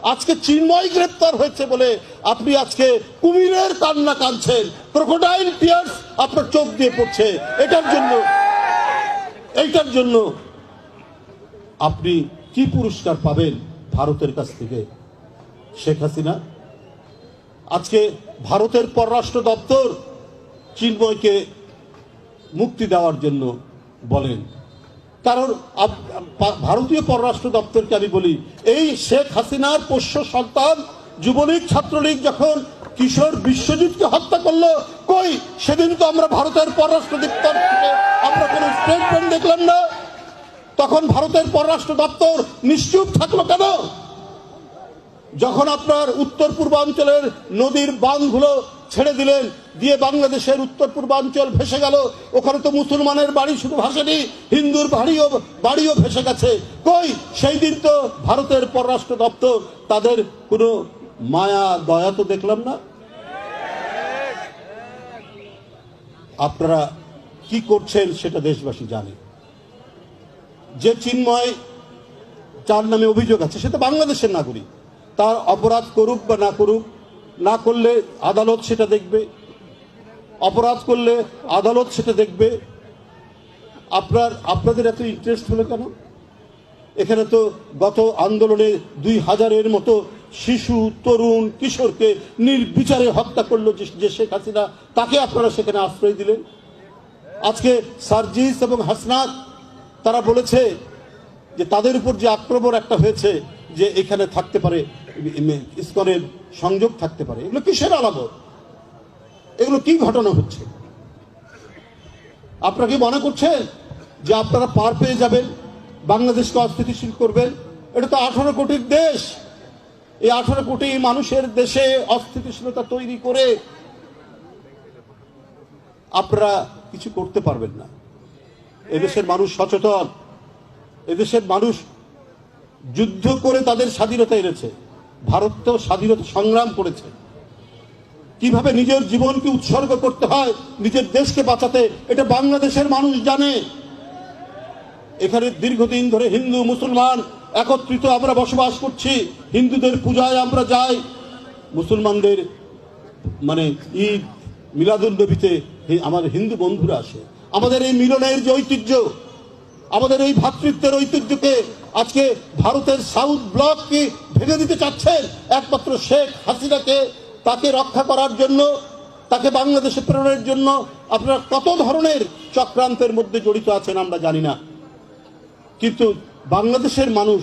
আজকে চিন্ময় গ্রেপ্তার হয়েছে বলে আপনি আজকে কুমিরের কান্না কাঁদছেন। ক্রোকোডাইল টিয়ার্স আপনার চোখ দিয়ে পড়ছে। এটার জন্য, এইটার জন্য আপনি কি পুরস্কার পাবেন ভারতের কাছ থেকে? শেখ হাসিনা? আজকে ভারতের পররাষ্ট্র দপ্তর চিন্ময়কে মুক্তি দেওয়ার জন্য বলেন। কারণ ভারতীয় পররাষ্ট্র দপ্তরকে আমি বলি, এই শেখ হাসিনার পোষ্য সন্তান, যুবলীগ, ছাত্রলীগ যখন কিশোর বিশ্বজিৎকে হত্যা করল, কই? সেদিন তো আমরা ভারতের পররাষ্ট্র দপ্তর থেকে আমরা কোনো স্টেটমেন্ট দেখলাম না। তখন ভারতের পররাষ্ট্র দপ্তর নিশ্চুপ থাকল কেন? যখন আপনার উত্তর পূর্বাঞ্চলের নদীর বাঁধগুলো ছেড়ে দিলেন, দিয়ে বাংলাদেশের উত্তর পূর্বাঞ্চল ভেসে গেল। ওখানে তো মুসলমানের বাড়ি শুধু ভাসেনি, হিন্দুর বাড়িও বাড়িও ভেসে গেছে। কই? সেই দিন তো ভারতের পররাষ্ট্র দপ্তর, তাদের কোনো মায়া, দয়া তো দেখলাম না? আপনারা কি করছেন সেটা দেশবাসী জানে। যে চিন্ময় যার নামে অভিযোগ আছে, সে তো বাংলাদেশের নাগরিক। তার অপরাধ করুক বা না করুক না করলে আদালত সেটা দেখবে, অপরাধ করলে আদালত সেটা দেখবে। আপনার, আপনাদের এত ইন্টারেস্ট হলো কেন? এখানে তো গত আন্দোলনে দুই হাজারের মতো শিশু, তরুণ, কিশোরকে নির্বিচারে হত্যা করল যে শেখ হাসিনা, তাকে আপনারা সেখানে আশ্রয় দিলেন। আজকে সার্জিস এবং হাসনাত, তারা বলেছে যে তাদের উপর যে আক্রমণ একটা হয়েছে, যে এখানে থাকতে পারে ইস্কনের সংযোগ থাকতে পারে। এগুলো কিসের আলামত এগুলো কি ঘটনা হচ্ছে? আপনারা কি মনে করছেন যে আপনারা পার পেয়ে যাবেন বাংলাদেশকে অস্থিতিশীল করবেন? এটা তো আঠারো কোটির দেশ। এই আঠারো কোটি মানুষের দেশে অস্থিতিশীলতা তৈরি করে আপনারা কিছু করতে পারবেন না। এদেশের মানুষ সচেতন। এদেশের মানুষ যুদ্ধ করে তাদের স্বাধীনতা এনেছে। ভারত তো স্বাধীনতা সংগ্রাম করেছে। কীভাবে নিজের জীবনকে উৎসর্গ করতে হয়, নিজের দেশকে বাঁচাতে, এটা বাংলাদেশের মানুষ জানে। এখানে দীর্ঘদিন ধরে হিন্দু, মুসলমান একত্রিত আমরা বসবাস করছি, হিন্দুদের পূজায় আমরা যাই। মুসলমানদের মানে ঈদ মিলাদুল নবীতে আমাদের হিন্দু বন্ধুরা আসে। আমাদের এই মিলনের যে ঐতিহ্য, আমাদের এই ভ্রাতৃত্বের ঐতিহ্যকে আজকে ভারতের সাউথ ব্লক কি ভেঙে দিতে চাচ্ছেন একমাত্র শেখ হাসিনাকে, তাকে রক্ষা করার জন্য, তাকে বাংলাদেশে প্রেরণের জন্য আপনারা কত ধরনের চক্রান্তের মধ্যে জড়িত আছেন আমরা জানি না। কিন্তু বাংলাদেশের মানুষ